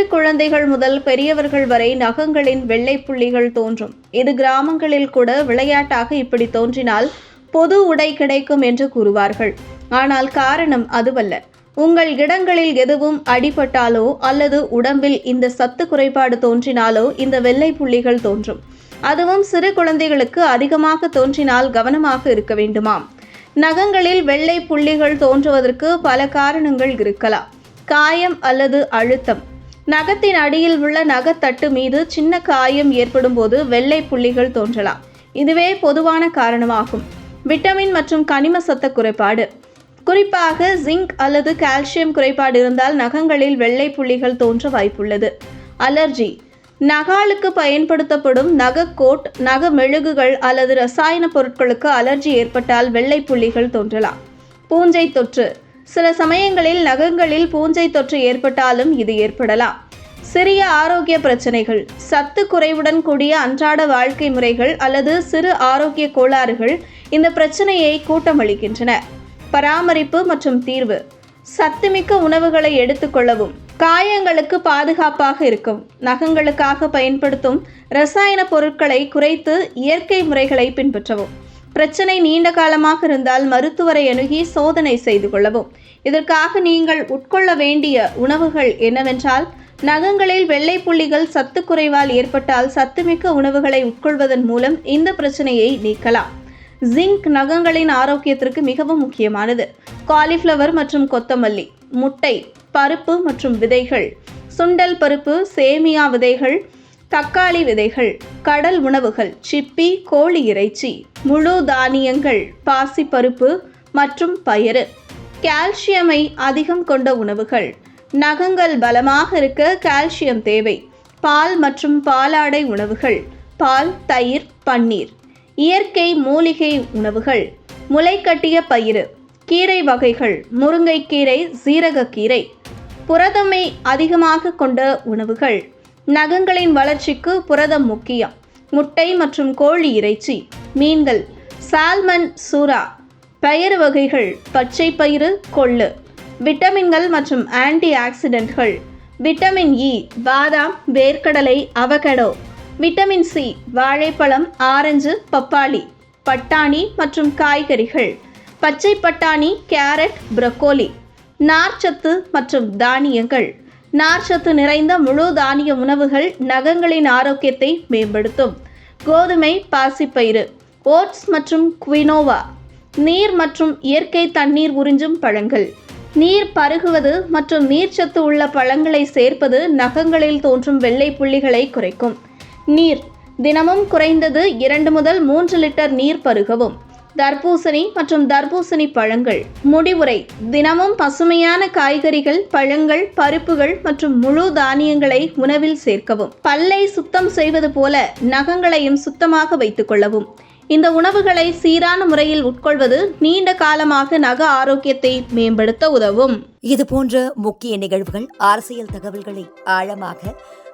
சிறு குழந்தைகள் முதல் பெரியவர்கள் வரை நகங்களின் வெள்ளை புள்ளிகள் தோன்றும். இது கிராமங்களில் கூட விளையாட்டாக இப்படி தோன்றினால் பொது உடை கிடைக்கும் என்று கூறுவார்கள். ஆனால் காரணம் அதுவல்ல. உங்கள் இடங்களில் எதுவும் அடிபட்டாலோ அல்லது உடம்பில் இந்த சத்து குறைபாடு தோன்றினாலோ இந்த வெள்ளை புள்ளிகள் தோன்றும். அதுவும் சிறு குழந்தைகளுக்கு அதிகமாக தோன்றினால் கவனமாக இருக்க வேண்டுமாம். நகங்களில் வெள்ளை புள்ளிகள் தோன்றுவதற்கு பல காரணங்கள் இருக்கலாம். காயம் அல்லது அழுத்தம். நகத்தின் அடியில் உள்ள நகத்தட்டு மீது சின்ன காயம் ஏற்படும் போது வெள்ளை புள்ளிகள் தோன்றலாம். இதுவே பொதுவான காரணமாகும். விட்டமின் மற்றும் கனிம சத்த குறைபாடு. குறிப்பாக ஜிங்க் அல்லது கால்சியம் குறைபாடு இருந்தால் நகங்களில் வெள்ளை புள்ளிகள் தோன்ற வாய்ப்புள்ளது. அலர்ஜி. நகாலுக்கு பயன்படுத்தப்படும் நகக்கோட் நக மெழுகுகள் அல்லது ரசாயன பொருட்களுக்கு அலர்ஜி ஏற்பட்டால் வெள்ளை புள்ளிகள் தோன்றலாம். பூஞ்சை தொற்று. சில சமயங்களில் நகங்களில் பூஞ்சை தொற்று ஏற்பட்டாலும் இது ஏற்படலாம். சிறிய ஆரோக்கிய பிரச்சனைகள் சத்து குறைவுடன் கூடிய அன்றாட வாழ்க்கை முறைகள் அல்லது சிறு ஆரோக்கிய கோளாறுகள் இந்த பிரச்சனையை கூட்டமளிக்கின்றன. பராமரிப்பு மற்றும் தீர்வு. சத்துமிக்க உணவுகளை எடுத்துக்கொள்ளவும் காயங்களுக்கு பாதுகாப்பாக இருக்கும் நகங்களுக்காக பயன்படுத்தும் ரசாயன பொருட்களை குறைத்து இயற்கை முறைகளை பின்பற்றவும். பிரச்சனை நீண்ட காலமாக இருந்தால் மருத்துவரை அணுகி சோதனை செய்து கொள்ளவும். இதற்காக நீங்கள் உட்கொள்ள வேண்டிய உணவுகள் என்னவென்றால் நகங்களில் வெள்ளை புள்ளிகள் சத்து குறைவால் ஏற்பட்டால் சத்துமிக்க உணவுகளை உட்கொள்வதன் மூலம் இந்த பிரச்சனையை நீக்கலாம். ஜிங்க் நகங்களின் ஆரோக்கியத்திற்கு மிகவும் முக்கியமானது. காலிஃப்ளவர் மற்றும் கொத்தமல்லி முட்டை பருப்பு மற்றும் விதைகள் சுண்டல் பருப்பு சேமியா விதைகள் தக்காளி விதைகள் கடல் உணவுகள் சிப்பி கோழி இறைச்சி முழு தானியங்கள் பாசிப்பருப்பு மற்றும் பயறு. கால்சியமை அதிகம் கொண்ட உணவுகள். நகங்கள் பலமாக இருக்க கால்சியம் தேவை. பால் மற்றும் பாலாடை உணவுகள். பால் தயிர் பன்னீர். இயற்கை மூலிகை உணவுகள். முளைக்கட்டிய பயிறு. கீரை வகைகள். முருங்கைக்கீரை சீரகக்கீரை. புரதமை அதிகமாக கொண்ட உணவுகள். நகங்களின் வளர்ச்சிக்கு புரதம் முக்கியம். முட்டை மற்றும் கோழி இறைச்சி மீன்கள் சால்மன் சூரா பயிறு வகைகள் பச்சை பயிறு கொள்ளு. விட்டமின்கள் மற்றும் ஆன்டி ஆக்சிடென்ட்கள் விட்டமின் இ பாதாம் வேர்க்கடலை அவகடோ. விட்டமின் சி வாழைப்பழம் ஆரஞ்சு பப்பாளி பட்டாணி மற்றும் காய்கறிகள். பச்சை பட்டாணி கேரட் ப்ரக்கோலி. நார்ச்சத்து மற்றும் தானியங்கள். நார்ச்சத்து நிறைந்த முழு தானிய உணவுகள் நகங்களின் ஆரோக்கியத்தை மேம்படுத்தும். கோதுமை பாசிப்பயிறு ஓட்ஸ் மற்றும் குவினோவா நீர் மற்றும் இயற்கை தண்ணீர் உறிஞ்சும் பழங்கள். நீர் பருகுவது மற்றும் நீர்ச்சத்து உள்ள பழங்களை சேர்ப்பது நகங்களில் தோன்றும் வெள்ளை புள்ளிகளை குறைக்கும். நீர் தினமும் குறைந்தது இரண்டு முதல் மூன்று லிட்டர் நீர் பருகவும். தர்பூசணி மற்றும் தர்பூசணி பழங்கள். முடிவுரை. தினமும் பசுமையான காய்கறிகள் பழங்கள் பருப்புகள் மற்றும் முழு தானியங்களை உணவில் சேர்க்கவும். பல்லை சுத்தம் செய்வது போல நகங்களையும் சுத்தமாக வைத்துக் கொள்ளவும். இந்த உணவுகளை சீரான முறையில் உட்கொள்வது நீண்ட காலமாக நக ஆரோக்கியத்தை மேம்படுத்த உதவும். இது போன்ற முக்கிய நிகழ்வுகள் அரசியல் தகவல்களை ஆழமாக